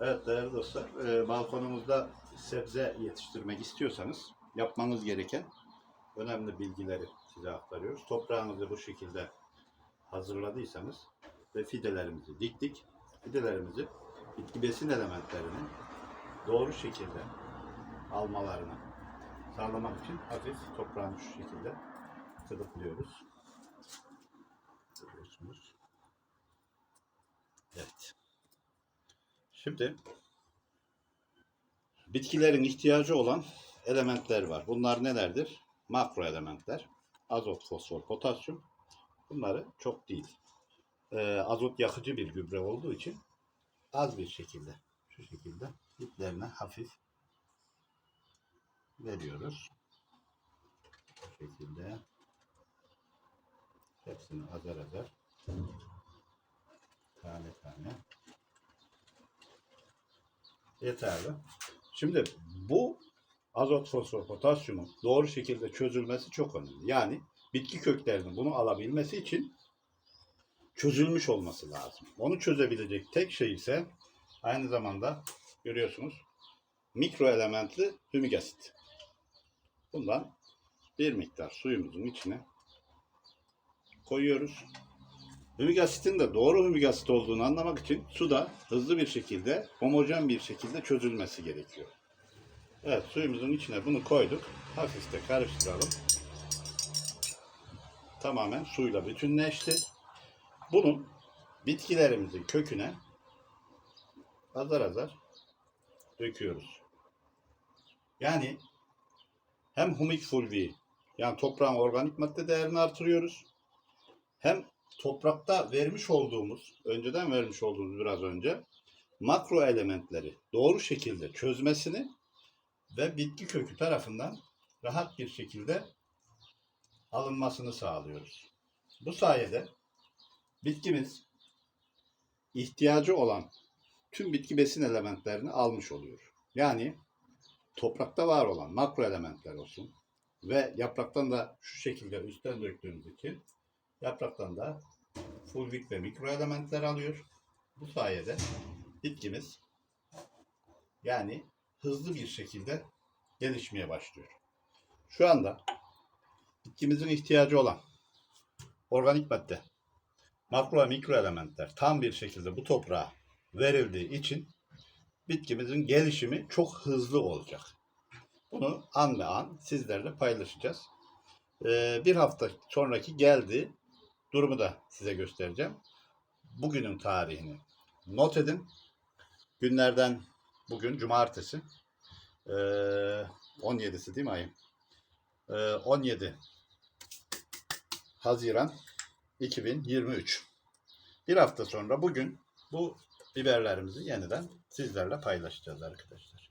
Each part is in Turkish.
Evet değerli dostlar, e, balkonumuzda sebze yetiştirmek istiyorsanız yapmanız gereken önemli bilgileri size aktarıyoruz. Toprağınızı bu şekilde hazırladıysanız ve fidelerimizi diktik. Fidelerimizi bitki besin elementlerini doğru şekilde almalarını sağlamak için hafif toprağını şu şekilde tırıklıyoruz. Görüyorsunuz. Evet. Şimdi bitkilerin ihtiyacı olan elementler var. Bunlar nelerdir? Makro elementler. Azot, fosfor, potasyum. Bunları çok değil. Ee, azot yakıcı bir gübre olduğu için az bir şekilde şu şekilde diplerine hafif veriyoruz. Bu şekilde hepsini azar azar tane tane yeterli. Şimdi bu azot, fosfor, potasyumun doğru şekilde çözülmesi çok önemli. Yani bitki köklerinin bunu alabilmesi için çözülmüş olması lazım. Onu çözebilecek tek şey ise aynı zamanda görüyorsunuz mikro elementli hümik asit. Bundan bir miktar suyumuzun içine koyuyoruz. Hümik asitin de doğru hümik asit olduğunu anlamak için suda hızlı bir şekilde, homojen bir şekilde çözülmesi gerekiyor. Evet, suyumuzun içine bunu koyduk. Hafif de karıştıralım. Tamamen suyla bütünleşti. Bunu bitkilerimizin köküne azar azar döküyoruz. Yani hem humik fulvi yani toprağın organik madde değerini artırıyoruz. Hem toprakta vermiş olduğumuz, önceden vermiş olduğumuz biraz önce makro elementleri doğru şekilde çözmesini ve bitki kökü tarafından rahat bir şekilde alınmasını sağlıyoruz. Bu sayede bitkimiz ihtiyacı olan tüm bitki besin elementlerini almış oluyor. Yani toprakta var olan makro elementler olsun ve yapraktan da şu şekilde üstten döktüğümüz için yapraktan da fulvik ve mikro elementler alıyor. Bu sayede bitkimiz yani hızlı bir şekilde gelişmeye başlıyor. Şu anda bitkimizin ihtiyacı olan organik madde, makro ve mikro elementler tam bir şekilde bu toprağa verildiği için bitkimizin gelişimi çok hızlı olacak. Bunu an ve an sizlerle paylaşacağız. Ee, bir hafta sonraki geldiği durumu da size göstereceğim. Bugünün tarihini not edin. Günlerden bugün cumartesi. Ee, 17'si değil mi ayın? Ee, 17 Haziran 2023. Bir hafta sonra bugün bu biberlerimizi yeniden sizlerle paylaşacağız arkadaşlar.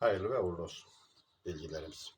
Hayırlı ve uğurlu olsun bilgilerimiz.